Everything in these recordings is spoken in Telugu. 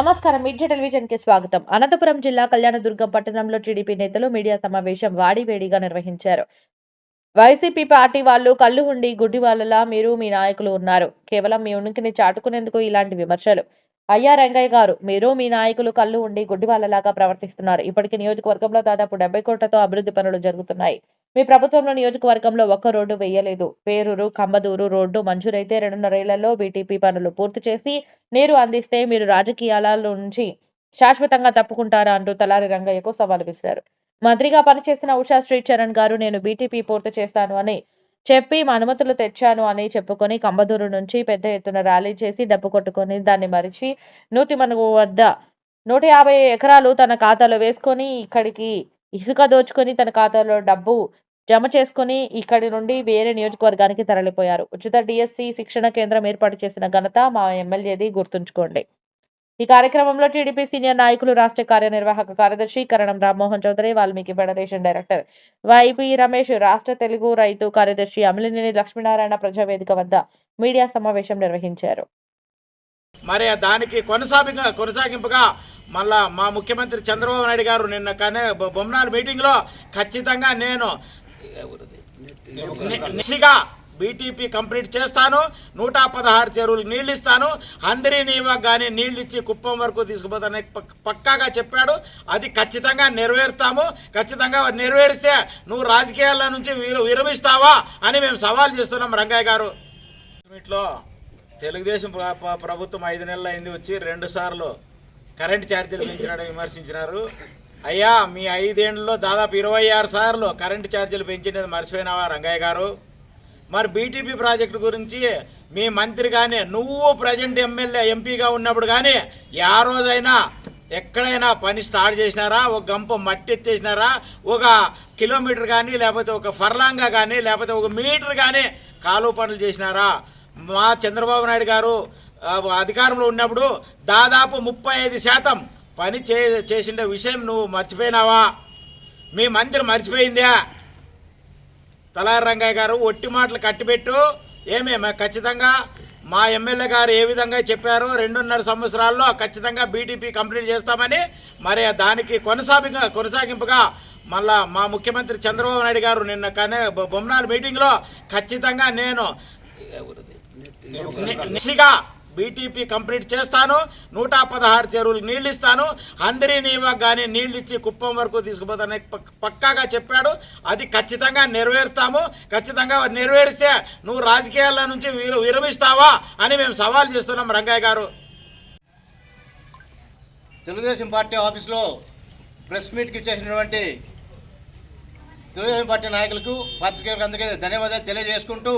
నమస్కారం. మీడియా టెలివిజన్కి స్వాగతం. అనంతపురం జిల్లా కళ్యాణదుర్గం పట్టణంలో టీడీపీ నేతలు మీడియా సమావేశం వాడివేడిగా నిర్వహించారు. వైసీపీ పార్టీ వాళ్ళు కళ్ళు ఉండి గుడ్డి వాళ్ళలా మీరు మీ నాయకులు ఉన్నారు. కేవలం మీ ఉనికిని చాటుకునేందుకు ఇలాంటి విమర్శలు. అయ్యా రంగయ్య గారు మీరు మీ నాయకులు కళ్ళు ఉండి గుడ్డి వాళ్ళలాగా ప్రవర్తిస్తున్నారు. ఇప్పటికి నియోజకవర్గంలో దాదాపు డెబ్బై కోట్లతో అభివృద్ధి పనులు జరుగుతున్నాయి. మీ ప్రభుత్వంలో నియోజకవర్గంలో ఒక్క రోడ్డు వేయలేదు. పేరూరు కంబదూరు రోడ్డు మంజూరైతే రెండున్నరేళ్ళలో బీటీపీ పనులు పూర్తి చేసి నీరు అందిస్తే మీరు రాజకీయాల నుంచి శాశ్వతంగా తప్పుకుంటారా అంటూ తలారి రంగయ్యకు సవాల్ విసిరారు. మంత్రిగా పనిచేసిన ఉషా శ్రీ చరణ్ గారు నేను బీటీపీ పూర్తి చేస్తాను అని చెప్పి మా అనుమతులు తెచ్చాను అని చెప్పుకొని కంబదూరు నుంచి పెద్ద ఎత్తున ర్యాలీ చేసి డబ్బు కొట్టుకొని దాన్ని మరిచి నూతి మనగు వద్ద నూట యాభై ఎకరాలు తన ఖాతాలో వేసుకొని ఇక్కడికి ఇసుక దోచుకొని తన ఖాతాలో డబ్బు జమ చేసుకుని ఇక్కడి నుండి వేరే నియోజకవర్గానికి తరలిపోయారు. ఉచిత డిఎస్సి శిక్షణ కేంద్రం ఏర్పాటు చేసిన ఘనత మా ఎమ్మెల్యేది గుర్తుంచుకోండి. ఈ కార్యక్రమంలో టీడీపీ సీనియర్ నాయకులు రాష్ట్ర కార్యనిర్వాహక కార్యదర్శి Karanam Rammohan Chowdary Valmiki federation director YP Ramesh రాష్ట్ర తెలుగు రైతు కార్యదర్శి అమలినేని లక్ష్మీనారాయణ ప్రజావేదిక వద్ద మీడియా సమావేశం నిర్వహించారు మరి దానికి కొనసాగింపుగా కొనసాగింపుగా మళ్ళా మా ముఖ్యమంత్రి చంద్రబాబు నాయుడు గారు నిన్న కనే బొ- బొమ్మనాడు మీటింగ్లో ఖచ్చితంగా నేను బీటీపీ కంప్లీట్ చేస్తాను. నూట పదహారు చెరువులు నీళ్ళు ఇస్తాను అందరి నీవకు కానీ నీళ్ళు ఇచ్చి కుప్పం వరకు తీసుకుపోతానని పక్కాగా చెప్పాడు. అది ఖచ్చితంగా నెరవేరుస్తాము. ఖచ్చితంగా నెరవేరిస్తే నువ్వు రాజకీయాల నుంచి విరమిస్తావా అని మేము సవాల్ చేస్తున్నాం రంగయ్య గారు. వీటిలో తెలుగుదేశం ప్రభుత్వం ఐదు నెలలు అయింది వచ్చి రెండు సార్లు కరెంట్ ఛార్జీలు పెంచినాడు విమర్శించినారు. అయ్యా మీ ఐదేళ్ళలో దాదాపు ఇరవై ఆరు సార్లు కరెంటు ఛార్జీలు పెంచినది మర్చిపోయినావా రంగయ్య గారు? మరి బీటీపీ ప్రాజెక్టు గురించి మీ మంత్రి కానీ నువ్వు ప్రజెంట్ ఎమ్మెల్యే ఎంపీగా ఉన్నప్పుడు కానీ ఆ రోజైనా ఎక్కడైనా పని స్టార్ట్ చేసినారా? ఒక గంప మట్టి ఎత్తేసినారా ఒక కిలోమీటర్ కానీ లేకపోతే ఒక ఫర్లాంగా కానీ లేకపోతే ఒక మీటర్ కానీ కాలువ పనులు చేసినారా? మా చంద్రబాబు నాయుడు గారు అధికారంలో ఉన్నప్పుడు దాదాపు ముప్పై ఐదు శాతం పని చే చేసిండే విషయం నువ్వు మర్చిపోయినావా? మీ మంత్రి మర్చిపోయిందా? తలారి రంగయ్య గారు ఒట్టి మాటలు కట్టిపెట్టు. ఏమే మ- ఖచ్చితంగా మా ఎమ్మెల్యే గారు ఏ విధంగా చెప్పారో రెండున్నర సంవత్సరాల్లో ఖచ్చితంగా బీటీపీ కంప్లీట్ చేస్తామని మరి దానికి కొనసాగింపుగా కొనసాగింపుగా మళ్ళా మా ముఖ్యమంత్రి చంద్రబాబు నాయుడు గారు నిన్న కనే బొ- బొమ్మనాడు మీటింగ్లో ఖచ్చితంగా నేను బీటీపీ కంప్లీట్ చేస్తాను. నూట పదహారు చెరువులు నీళ్ళు ఇస్తాను అందరి నీవకు కానీ నీళ్ళు ఇచ్చి కుప్పం వరకు తీసుకుపోతానని పక్కాగా చెప్పాడు. అది ఖచ్చితంగా నెరవేరుస్తాము. ఖచ్చితంగా నెరవేరిస్తే నువ్వు రాజకీయాల నుంచి విర- విరమిస్తావా అని మేము సవాల్ చేస్తున్నాం రంగయ్య గారు. తెలుగుదేశం పార్టీ ఆఫీస్లో ప్రెస్ మీట్కి చేసినటువంటి తెలుగుదేశం పార్టీ నాయకులకు పాత్రికేయులకు అందరికీ ధన్యవాదాలు తెలియజేసుకుంటూ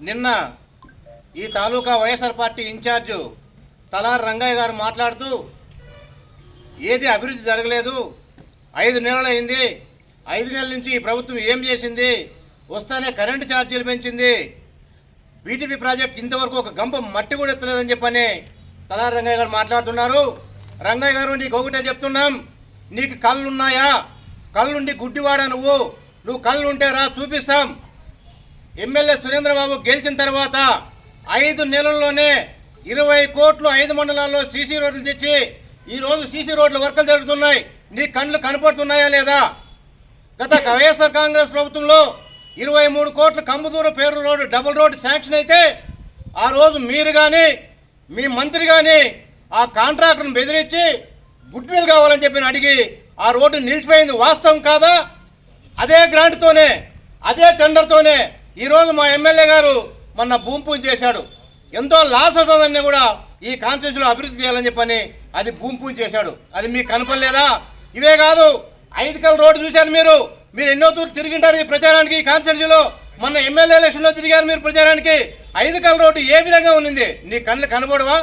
నిన్న ఈ తాలూకా YSR party in-charge Talari Rangayya గారు మాట్లాడుతూ ఏది అభివృద్ధి జరగలేదు ఐదు నెలలు అయింది ఐదు నెలల నుంచి ఈ ప్రభుత్వం ఏం చేసింది వస్తానే కరెంటు ఛార్జీలు పెంచింది బీటీపీ ప్రాజెక్ట్ ఇంతవరకు ఒక గంప మట్టి కూడా ఎత్తలేదని చెప్పని తలార్ రంగయ్య గారు మాట్లాడుతున్నారు. రంగయ్య గారు నీకు ఒకటే చెప్తున్నాం నీకు కళ్ళు ఉన్నాయా కళ్ళుండి గుడ్డివాడా నువ్వు? నువ్వు కళ్ళు ఉంటే రా చూపిస్తాం. ఎమ్మెల్యే సురేంద్రబాబు గెలిచిన తర్వాత ఐదు నెలల్లోనే ఇరవై కోట్లు ఐదు మండలాల్లో సీసీ రోడ్లు తెచ్చి ఈరోజు సీసీ రోడ్ల వర్కలు జరుగుతున్నాయి. నీ కళ్ళు కనపడుతున్నాయా లేదా? గత వైఎస్ఆర్ కాంగ్రెస్ ప్రభుత్వంలో ఇరవై మూడు కోట్లు కంబదూరు పేరు రోడ్డు డబుల్ రోడ్డు శాంక్షన్ అయితే ఆ రోజు మీరు కానీ మీ మంత్రి కానీ ఆ కాంట్రాక్టర్ను బెదిరించి గుడ్విల్ కావాలని చెప్పి అడిగి ఆ రోడ్డు నిలిచిపోయింది వాస్తవం కాదా? అదే గ్రాంట్తోనే అదే టెండర్తోనే ఈరోజు మా ఎమ్మెల్యే గారు మొన్న భూమి పూజ చేశాడు. ఎంతో లాస్ అవుతుందని కూడా ఈ కాన్స్టిట్యూన్సీలో అభివృద్ధి చేయాలని చెప్పని అది భూమి పూజ చేశాడు. అది మీకు కనపడలేదా? ఇవే కాదు ఐదు కల్ రోడ్డు చూశారు మీరు. మీరు ఎన్నో తూర్లు తిరిగింటారు ఈ ప్రచారానికి ఈ కాన్స్టిట్యూన్సీలో. మొన్న ఎమ్మెల్యే ఎలక్షన్లో తిరిగారు మీరు ప్రచారానికి. ఐదు కల్ రోడ్డు ఏ విధంగా ఉన్నింది? నీ కళ్ళు కనబడవా?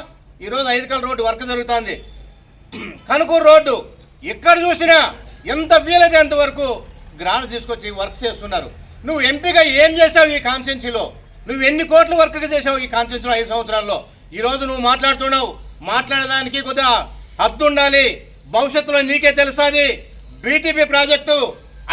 ఈరోజు ఐదు కల్ రోడ్డు వర్క్ జరుగుతుంది. కనుకూరు రోడ్డు ఎక్కడ చూసినా ఎంత వీలైతే అంతవరకు గ్రాంట్ తీసుకొచ్చి వర్క్ చేస్తున్నారు. నువ్వు ఎంపీగా ఏం చేశావు ఈ కాన్స్టిట్యూన్సీలో? నువ్వు ఎన్ని కోట్ల వర్క్ చేసావు ఈ కాన్స్టిట్యూషన్ ఐదు సంవత్సరాల్లో? ఈ రోజు నువ్వు మాట్లాడుతున్నావు. మాట్లాడడానికి కొద్దిగా హద్దు ఉండాలి. భవిష్యత్తులో నీకే తెలుసాది బీటీపీ ప్రాజెక్టు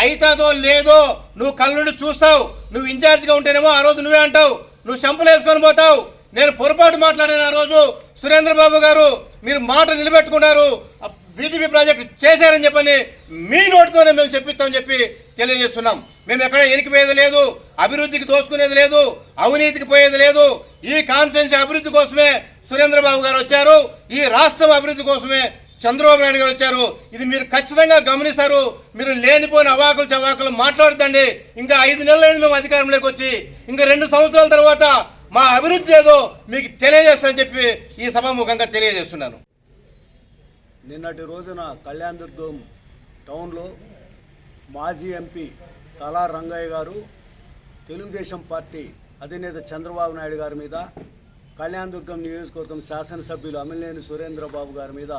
అయితాదో లేదో నువ్వు కళ్ళుండి చూస్తావు. నువ్వు ఇన్ఛార్జ్గా ఉంటేనేమో ఆ రోజు నువ్వే అంటావు. నువ్వు చెంపలు వేసుకొని పోతావు. నేను పొరపాటు మాట్లాడిన ఆ రోజు. సురేంద్ర బాబు గారు మీరు మాట నిలబెట్టుకున్నారు. బీటీపీ ప్రాజెక్ట్ చేశారని చెప్పని మీ నోటితోనే మేము చెప్పిస్తామని చెప్పి తెలియజేస్తున్నాం. మేము ఎక్కడ ఎనికిపోయేది లేదు అభివృద్ధికి దోచుకునేది లేదు అవినీతికి పోయేది లేదు. ఈ కాన్స్టిట్యున్సీ అభివృద్ధి కోసమే సురేంద్రబాబు గారు వచ్చారు ఈ రాష్ట్రం అభివృద్ధి కోసమే చంద్రబాబు నాయుడు గారు వచ్చారు. ఇది మీరు ఖచ్చితంగా గమనిస్తారు మీరు లేనిపోయిన అవాకులు చవాకులు మాట్లాడదండి ఇంకా ఐదు నెలలైంది మేము అధికారంలోకి వచ్చి. ఇంకా రెండు సంవత్సరాల తర్వాత మా అభివృద్ధి ఏదో మీకు తెలియజేస్తా చెప్పి ఈ సభాముఖంగా తెలియజేస్తున్నాను. నిన్నటి రోజున కళ్యాణ్ దుర్గం టౌన్లో మాజీ ఎంపీ కళా రంగయ్య గారు తెలుగుదేశం పార్టీ అధినేత చంద్రబాబు నాయుడు గారి మీద కళ్యాణ్ దుర్గం నియోజకవర్గం శాసనసభ్యులు అమిలేని సురేంద్రబాబు గారి మీద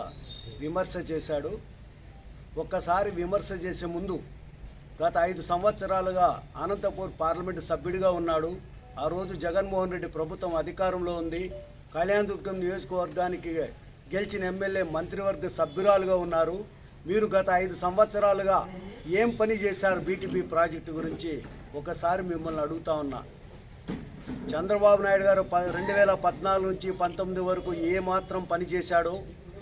విమర్శ చేశాడు. ఒక్కసారి విమర్శ చేసే ముందు గత ఐదు సంవత్సరాలుగా అనంతపూర్ పార్లమెంటు సభ్యుడిగా ఉన్నాడు. ఆ రోజు జగన్మోహన్ రెడ్డి ప్రభుత్వం అధికారంలో ఉంది. కళ్యాణ్ దుర్గం నియోజకవర్గానికి గెలిచిన ఎమ్మెల్యే మంత్రివర్గ సభ్యురాలుగా ఉన్నారు. మీరు గత ఐదు సంవత్సరాలుగా ఏం పని చేశారు బీటీపీ ప్రాజెక్టు గురించి? ఒకసారి మిమ్మల్ని అడుగుతా ఉన్నా. చంద్రబాబు నాయుడు గారు ప రెండు వేల పద్నాలుగు నుంచి పంతొమ్మిది వరకు ఏ మాత్రం పని చేశాడో?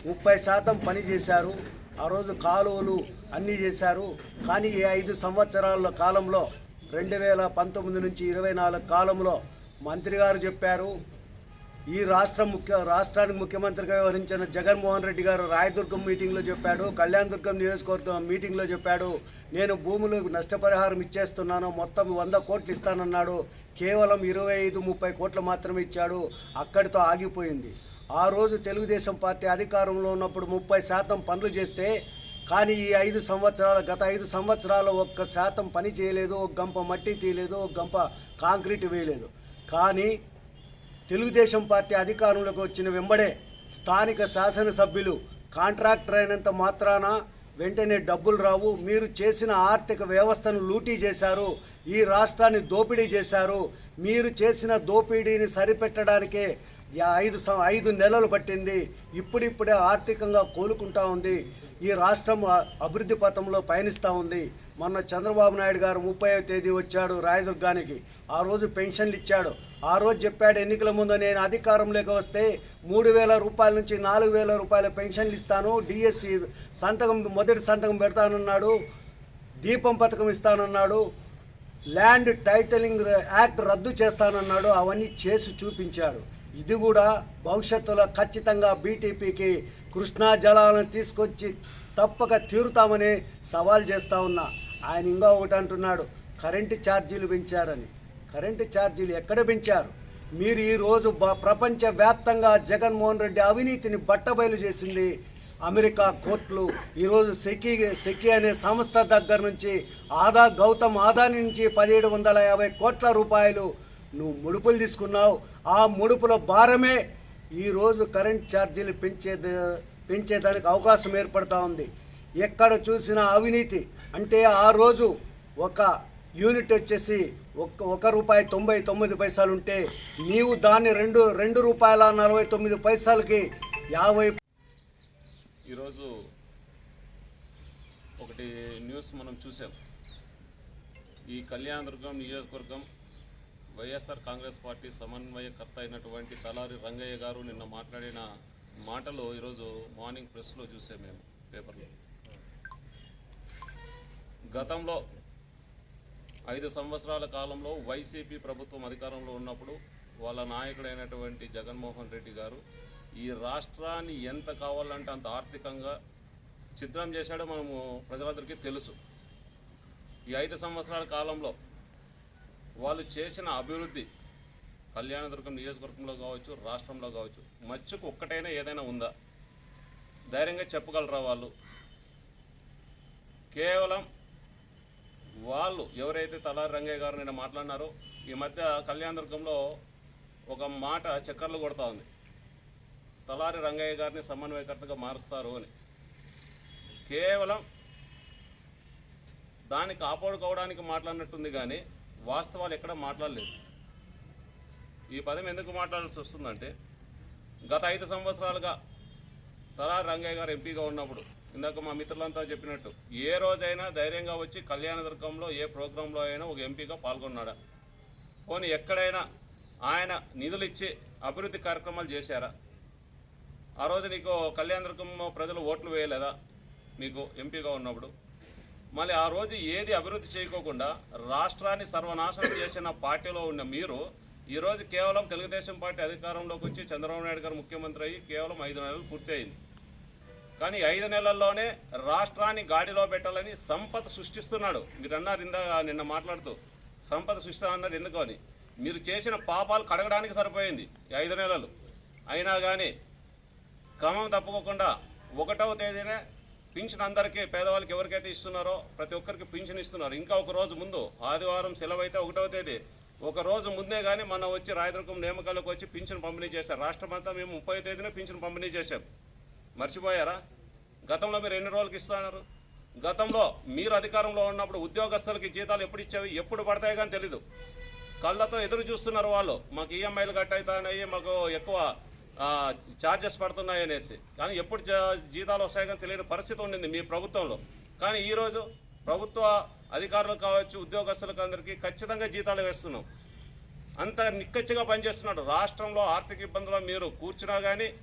ముప్పై శాతం పని చేశారు. ఆ రోజు కాలువలు అన్నీ చేశారు. కానీ ఈ ఐదు సంవత్సరాల కాలంలో రెండు వేల పంతొమ్మిది నుంచి ఇరవై నాలుగు కాలంలో మంత్రి గారు చెప్పారు ఈ రాష్ట్ర ముఖ్య రాష్ట్రానికి ముఖ్యమంత్రిగా వ్యవహరించిన జగన్మోహన్ రెడ్డి గారు రాయదుర్గం మీటింగ్లో చెప్పాడు కళ్యాణదుర్గం నియోజకవర్గం మీటింగ్లో చెప్పాడు నేను భూములు నష్టపరిహారం ఇచ్చేస్తున్నాను మొత్తం వంద కోట్లు ఇస్తానన్నాడు కేవలం ఇరవై ఐదు ముప్పై కోట్లు మాత్రమే ఇచ్చాడు అక్కడితో ఆగిపోయింది. ఆ రోజు తెలుగుదేశం పార్టీ అధికారంలో ఉన్నప్పుడు ముప్పై శాతం పనులు చేస్తే కానీ ఈ ఐదు సంవత్సరాల గత ఐదు సంవత్సరాలు ఒక్క శాతం పని చేయలేదు ఒక గంప మట్టి తీయలేదు ఒక గంప కాంక్రీట్ వేయలేదు. కానీ తెలుగుదేశం పార్టీ అధికారంలోకి వచ్చిన వెంబడే స్థానిక శాసనసభ్యులు కాంట్రాక్టర్ అయినంత మాత్రాన వెంటనే డబ్బులు రావు. మీరు చేసిన ఆర్థిక వ్యవస్థను లూటీ చేశారు. ఈ రాష్ట్రాన్ని దోపిడీ చేశారు. మీరు చేసిన దోపిడీని సరిపెట్టడానికే ఐదు ఐదు నెలలు పట్టింది. ఇప్పుడిప్పుడే ఆర్థికంగా కోలుకుంటా ఉంది. ఈ రాష్ట్రం అభివృద్ధి పథంలో పయనిస్తూ ఉంది. మొన్న చంద్రబాబు నాయుడు గారు ముప్పై తేదీ వచ్చాడు రాయదుర్గానికి. ఆ రోజు పెన్షన్లు ఇచ్చాడు. ఆ రోజు చెప్పాడు ఎన్నికల ముందు నేను అధికారంలోకి వస్తే మూడు వేల రూపాయల నుంచి నాలుగు వేల రూపాయల పెన్షన్లు ఇస్తాను డిఎస్సి సంతకం మొదటి సంతకం పెడతానన్నాడు దీపం పథకం ఇస్తానన్నాడు ల్యాండ్ టైటిలింగ్ యాక్ట్ రద్దు చేస్తానన్నాడు అవన్నీ చేసి చూపించాడు. ఇది కూడా భవిష్యత్తులో ఖచ్చితంగా బీటీపీకి కృష్ణా జలాలను తీసుకొచ్చి తప్పక తీరుతామని సవాల్ చేస్తా ఉన్నా. ఆయన ఇంకా ఒకటి అంటున్నాడు కరెంటు ఛార్జీలు పెంచారని. కరెంటు ఛార్జీలు ఎక్కడ పెంచారు? మీరు ఈరోజు ప్రపంచవ్యాప్తంగా జగన్మోహన్ రెడ్డి అవినీతిని బట్టబయలు చేసింది అమెరికా కోర్టులు. ఈరోజు సెకీ సెకీ అనే సంస్థ దగ్గర నుంచి ఆదా గౌతమ్ ఆదాని నుంచి పదిహేడు వందల యాభై కోట్ల రూపాయలు నువ్వు ముడుపులు తీసుకున్నావు. ఆ ముడుపుల భారమే ఈరోజు కరెంట్ ఛార్జీలు పెంచే పెంచేదానికి అవకాశం ఏర్పడతా ఉంది. ఎక్కడ చూసినా అవినీతి. అంటే ఆ రోజు ఒక యూనిట్ వచ్చేసి ఒక్క ఒక రూపాయి తొంభై తొమ్మిది పైసలు ఉంటే నీవు దాన్ని రెండు రెండు రూపాయల నలభై తొమ్మిది పైసలకి యాభై ఈరోజు ఒకటి న్యూస్ మనం చూసాం. ఈ కళ్యాణదుర్గం నియోజకవర్గం వైఎస్ఆర్ కాంగ్రెస్ పార్టీ సమన్వయకర్త అయినటువంటి తలారి రంగయ్య గారు నిన్న మాట్లాడిన మాటలు ఈరోజు మార్నింగ్ ప్రెస్లో చూసాం మేము పేపర్లో. గతంలో ఐదు సంవత్సరాల కాలంలో వైసీపీ ప్రభుత్వం అధికారంలో ఉన్నప్పుడు వాళ్ళ నాయకుడైనటువంటి జగన్మోహన్ రెడ్డి గారు ఈ రాష్ట్రాన్ని ఎంత కావాలంటే అంత ఆర్థికంగా చిత్రం చేశాడో మనము ప్రజలందరికీ తెలుసు. ఈ ఐదు సంవత్సరాల కాలంలో వాళ్ళు చేసిన అభివృద్ధి కళ్యాణదుర్గం నియోజకవర్గంలో కావచ్చు రాష్ట్రంలో కావచ్చు మచ్చుకు ఒక్కటైనా ఏదైనా ఉందా? ధైర్యంగా చెప్పగలరా వాళ్ళు? కేవలం వాళ్ళు ఎవరైతే తలారి రంగయ్య గారు నిన్న మాట్లాడినారో ఈ మధ్య కళ్యాణదుర్గంలో ఒక మాట చక్కర్లు కొడతా ఉంది. తలారి రంగయ్య గారిని సమన్వయకర్తగా మారుస్తారు అని. కేవలం దాన్ని కాపాడుకోవడానికి మాట్లాడినట్టుంది కానీ వాస్తవాలు ఎక్కడ మాట్లాడలేదు. ఈ పదం ఎందుకు మాట్లాడాల్సి వస్తుందంటే గత ఐదు సంవత్సరాలుగా తలారి రంగయ్య గారు ఎంపీగా ఉన్నప్పుడు ఇందాక మా మిత్రులంతా చెప్పినట్టు ఏ రోజైనా ధైర్యంగా వచ్చి కళ్యాణదుర్గంలో ఏ ప్రోగ్రాంలో అయినా ఒక ఎంపీగా పాల్గొన్నాడా? పోనీ ఎక్కడైనా ఆయన నిధులు ఇచ్చి అభివృద్ధి కార్యక్రమాలు చేశారా? ఆ రోజు నీకు కళ్యాణదుర్గం ప్రజలు ఓట్లు వేయలేదా? నీకు ఎంపీగా ఉన్నప్పుడు? మళ్ళీ ఆ రోజు ఏది అభివృద్ధి చేయకోకుండా రాష్ట్రాన్ని సర్వనాశనం చేసిన పార్టీలో ఉన్న మీరు ఈరోజు కేవలం తెలుగుదేశం పార్టీ అధికారంలోకి వచ్చి చంద్రబాబు నాయుడు గారు ముఖ్యమంత్రి అయ్యి కేవలం ఐదు నెలలు పూర్తయింది. కానీ ఐదు నెలల్లోనే రాష్ట్రాన్ని గాడిలో పెట్టాలని సంపద సృష్టిస్తున్నాడు. మీరు అన్నారు ఇందా నిన్న మాట్లాడుతూ సంపద సృష్టిస్తా అన్నారు ఎందుకు అని. మీరు చేసిన పాపాలు కడగడానికి సరిపోయింది ఐదు నెలలు. అయినా కానీ క్రమం తప్పుకోకుండా ఒకటవ తేదీనే పింఛన్ అందరికీ పేదవాళ్ళకి ఎవరికైతే ఇస్తున్నారో ప్రతి ఒక్కరికి పింఛన్ ఇస్తున్నారు. ఇంకా ఒక రోజు ముందు ఆదివారం సెలవు అయితే ఒకటవ తేదీ. ఒక రోజు ముందే కానీ మన వచ్చి రాయదుర్గం నియామకాలకు వచ్చి పింఛన్ పంపిణీ చేశారు. రాష్ట్రం అంతా మేము ముప్పై తేదీన పింఛన్ పంపిణీ చేశాం. మర్చిపోయారా? గతంలో మీరు ఎన్ని రోజులకి ఇస్తున్నారు గతంలో మీరు అధికారంలో ఉన్నప్పుడు ఉద్యోగస్తులకి జీతాలు ఎప్పుడు ఇచ్చేవి ఎప్పుడు పడతాయి కానీ తెలీదు. కళ్ళతో ఎదురు చూస్తున్నారు వాళ్ళు మాకు ఈఎంఐలు కట్ అవుతాయి మాకు ఎక్కువ ఛార్జెస్ పడుతున్నాయి అనేసి. కానీ ఎప్పుడు జా- జీతాలు వస్తాయి కానీ తెలియని పరిస్థితి ఉండింది మీ ప్రభుత్వంలో. కానీ ఈరోజు ప్రభుత్వ అధికారులు కావచ్చు ఉద్యోగస్తులకు అందరికీ ఖచ్చితంగా జీతాలు వేస్తున్నాం. అంత నిక్కచ్చిగా పనిచేస్తున్నాడు. రాష్ట్రంలో ఆర్థిక ఇబ్బందుల్లో మీరు కూర్చున్నా కానీ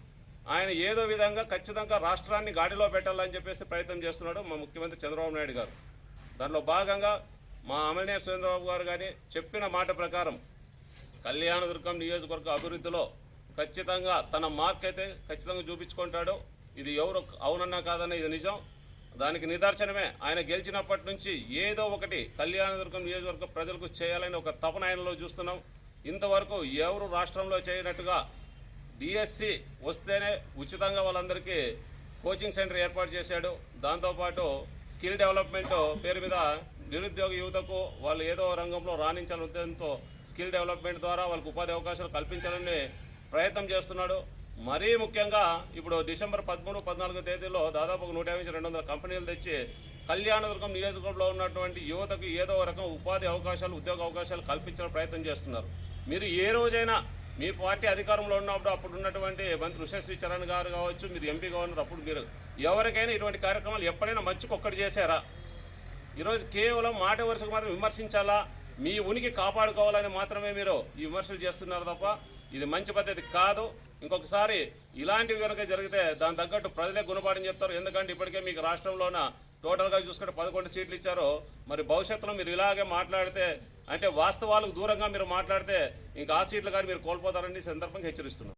ఆయన ఏదో విధంగా ఖచ్చితంగా రాష్ట్రాన్ని గాడిలో పెట్టాలని చెప్పేసి ప్రయత్నం చేస్తున్నాడు మా ముఖ్యమంత్రి చంద్రబాబు నాయుడు గారు. దానిలో భాగంగా మా అమలనే సురేంద్రబాబు గారు కానీ చెప్పిన మాట ప్రకారం కళ్యాణదుర్గం నియోజకవర్గ అభివృద్ధిలో ఖచ్చితంగా తన మార్క్ అయితే ఖచ్చితంగా చూపించుకుంటాడు. ఇది ఎవరు అవునన్నా కాదన్నా ఇది నిజం. దానికి నిదర్శనమే ఆయన గెలిచినప్పటి నుంచి ఏదో ఒకటి కళ్యాణదుర్గం నియోజకవర్గ ప్రజలకు చేయాలని ఒక తపన ఆయనలో చూస్తున్నాం. ఇంతవరకు ఎవరు రాష్ట్రంలో చేయనట్టుగా డిఎస్సి వస్తేనే ఉచితంగా వాళ్ళందరికీ కోచింగ్ సెంటర్ ఏర్పాటు చేశాడు. దాంతోపాటు స్కిల్ డెవలప్మెంట్ పేరు మీద నిరుద్యోగ యువతకు వాళ్ళు ఏదో రంగంలో రాణించాలని ఉద్దేశంతో స్కిల్ డెవలప్మెంట్ ద్వారా వాళ్ళకు ఉపాధి అవకాశాలు కల్పించాలని ప్రయత్నం చేస్తున్నాడు. మరీ ముఖ్యంగా ఇప్పుడు డిసెంబర్ పదమూడు పద్నాలుగో తేదీలో దాదాపు ఒక నూట యాభై రెండు వందల కంపెనీలు తెచ్చి కళ్యాణదుర్గం నియోజకవర్గంలో ఉన్నటువంటి యువతకు ఏదో రకం ఉపాధి అవకాశాలు ఉద్యోగ అవకాశాలు కల్పించడం ప్రయత్నం చేస్తున్నారు. మీరు ఏ రోజైనా మీ పార్టీ అధికారంలో ఉన్నప్పుడు అప్పుడు ఉన్నటువంటి మంత్రి ఉషశ్రీ చరణ్ గారు కావచ్చు మీరు ఎంపీగా ఉన్నారు అప్పుడు మీరు ఎవరికైనా ఇటువంటి కార్యక్రమాలు ఎప్పుడైనా మంచికొక్కటి చేశారా? ఈరోజు కేవలం మాట వరుసకు మాత్రం విమర్శించాలా? మీ ఉనికి కాపాడుకోవాలని మాత్రమే మీరు ఈ విమర్శలు చేస్తున్నారు తప్ప ఇది మంచి పద్ధతి కాదు. ఇంకొకసారి ఇలాంటివి కనుక జరిగితే దాని తగ్గట్టు ప్రజలే గుణపాఠం చెప్తారు. ఎందుకంటే ఇప్పటికే మీకు రాష్ట్రంలోన టోటల్గా చూసుకుంటే పదకొండు సీట్లు ఇచ్చారు. మరి భవిష్యత్తులో మీరు ఇలాగే మాట్లాడితే అంటే వాస్తవాలకు దూరంగా మీరు మాట్లాడితే ఇంకా ఆ సీట్లు కానీ మీరు కోల్పోతారని సందర్భంగా హెచ్చరిస్తున్నాను